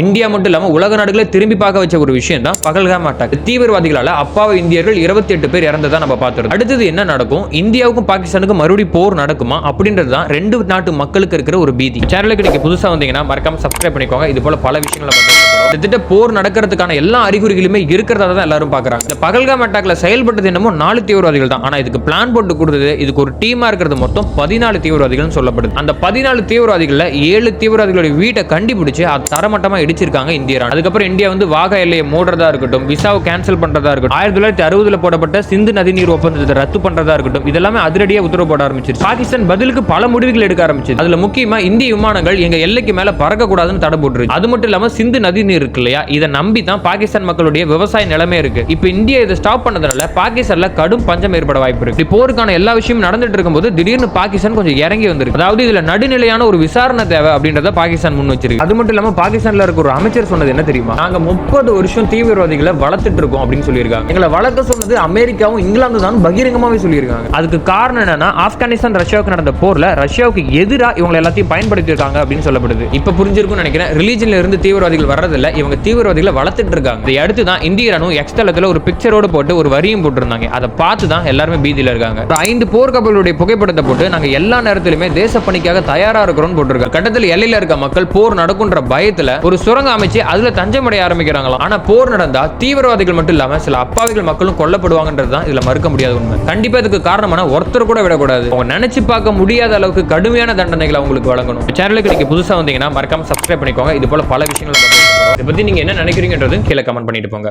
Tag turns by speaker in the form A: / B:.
A: India மட்டும் இல்லாமல் உலக நாடுகளை திரும்பி பார்க்க வச்ச ஒரு விஷயம் தான் பகல்காம் அட்டாக் தீவிரவாதிகளால் அப்பாவை இந்தியர்கள் இருபத்தி எட்டு பேர் இறந்ததா நம்ம பார்த்துருக்கோம் அடுத்தது என்ன நடக்கும்? இந்தியாவுக்கும் பாகிஸ்தானுக்கும் மறுபடியும் போர் நடக்குமா? அப்படின்றது தான் ரெண்டு நாட்டு மக்களுக்கு இருக்கிற ஒரு பீதி. சேனலுக்கு நீங்கள் புதுசாக வந்தீங்கன்னா மறக்காம சப்ஸ்கிரைப் பண்ணிக்கோங்க. இது போல பல விஷயங்களை பார்த்து கிட்டத்தட்ட போர் நடக்கிறதுக்கான எல்லா அறிகுறிகளுமே இருக்கிறதா தான் எல்லாரும் பாக்குறாங்க. இந்த பகல்காம் அட்டாக்ல செயல்பட்டது என்னமோ நாலு தீவிரவாதிகள் தான். ஆனா இதுக்கு பிளான் போட்டு கொடுத்தது இதுக்கு ஒரு டீமா இருக்கிறது மொத்தம் பதினாலு தீவிரவாதிகள் சொல்லப்படுது. அந்த பதினாலு தீவிரவாதிகள்ல ஏழு தீவிரவாதிகளுடைய வீட்டை கண்டுபிடிச்சு அது தரமட்டமா இடிச்சிருக்காங்க இந்திய ராணுவம். அதுக்கப்புறம் இந்தியா வந்து வாகா எல்லையை மூடுறதா இருக்கட்டும் விசாவை கேன்சல் பண்றதா இருக்கட்டும் ஆயிரத்தி தொள்ளாயிரத்தி அறுபதுல போடப்பட்ட சிந்து நதிநீர் ஒப்பந்தத்தை ரத்து பண்றதா இருக்கட்டும் இதெல்லாமே அதிரடியா உத்தரவு போட ஆரம்பிச்சிருச்சு. பாகிஸ்தான் பதிலுக்கு பல முடிவுகள் எடுக்க ஆரம்பிச்சது அதுல முக்கியமா இந்திய விமானங்கள் எங்க எல்லைக்கு மேல பறக்க கூடாதுன்னு தடை போட்டுருச்சு. அது மட்டும் இல்லாம சிந்து நதிநீர் இருக்கு இல்லையா? இதை நம்பி தான் பாகிஸ்தான் மக்களுடைய விவசாய நிலைமை இருக்கு. இப்போ இந்தியா இதை ஸ்டாப் பண்ணதுனால பாகிஸ்தான்ல கடும் பஞ்சம் ஏற்பட வாய்ப்பு இருக்கு. இப்படி போருக்கான எல்லா விஷயமும் நடந்துட்டு இருக்கும்போது திடீர்னு பாகிஸ்தான் கொஞ்சம் இறங்கி வந்திருக்கு. அதாவது இதுல நடுநிலையான ஒரு விசாரணை தேவை அப்படின்றத பாகிஸ்தான் முன் வச்சிருக்கு. அது மட்டும் இல்லாம பாகிஸ்தான்ல இருக்க ஒரு அமைச்சர் சொன்னது என்ன தெரியுமா? நாங்க முப்பது வருஷம் தீவிரவாதிகளை வளர்த்துட்டு இருக்கோம் அப்படின்னு சொல்லியிருக்காங்க. எங்களை வளர்க்க சொன்னது அமெரிக்காவும் இங்கிலாந்து தான் பகிரங்கமாவே சொல்லியிருக்காங்க. அதுக்கு காரணம் என்னன்னா ஆப்கானிஸ்தான் ரஷ்யாவுக்கு நடந்த போர்ல ரஷ்யாவுக்கு எதிராக இவங்க எல்லாத்தையும் பயன்படுத்தி இருக்காங்க அப்படின்னு சொல்லப்படுது. இப்ப புரிஞ்சிருக்கும்னு நினைக்கிறேன். ரிலீஜன்ல இருந்து தீவிரவாதிகள் வர்றதில்ல இவங்க தீவிரவாதிகளை வளர்த்துட்டு இருக்காங்க. இதை அடுத்து தான் இந்திய ராணுவம் எக்ஸ் ஒரு பிக்சரோட போட்டு ஒரு வரியும் போட்டிருந்தாங்க. அதை பார்த்து தான் எல்லாருமே பீதியில இருக்காங்க. ஒரு ஐந்து போர்க்கப்பலுடைய புகைப்படத்தை போட்டு நாங்க எல்லா நேரத்திலுமே தேச பணிக்காக தயாரா இருக்கிறோம்னு போட்டிருக்காங்க. கட்டத்தில் எல்லையில இருக்க மக்கள் போர் நடக்குன்ற பயத்துல ஒரு சுரங்கம் அமைச்சு அதுல தஞ்சமடைய ஆரம்பிக்கிறாங்களாம். ஆனால் போர் நடந்தா தீவிரவாதிகள் மட்டும் இல்லாமல் சில அப்பாவிகள் மக்களும் கொல்லப்படுவாங்கன்றது தான் இதுல மறுக்க முடியாத உண்மை. கண்டிப்பா இதுக்கு காரணமான ஒருத்தர் கூட விடக்கூடாது. அவங்க நினைச்சு பார்க்க முடியாத அளவுக்கு கடுமையான தண்டனைகளை அவங்களுக்கு வழங்கணும். சேனலுக்கு நீங்கள் புதுசாக வந்தீங்கன்னா மறக்காம சப்ஸ்கிரைப் பண்ணிக்கோங்க. இது போல பல விஷயங்கள் நம்ம இதை பத்தி நீங்க என்ன நினைக்கிறீங்கன்றது கீழே கமெண்ட் பண்ணிட்டு போங்க.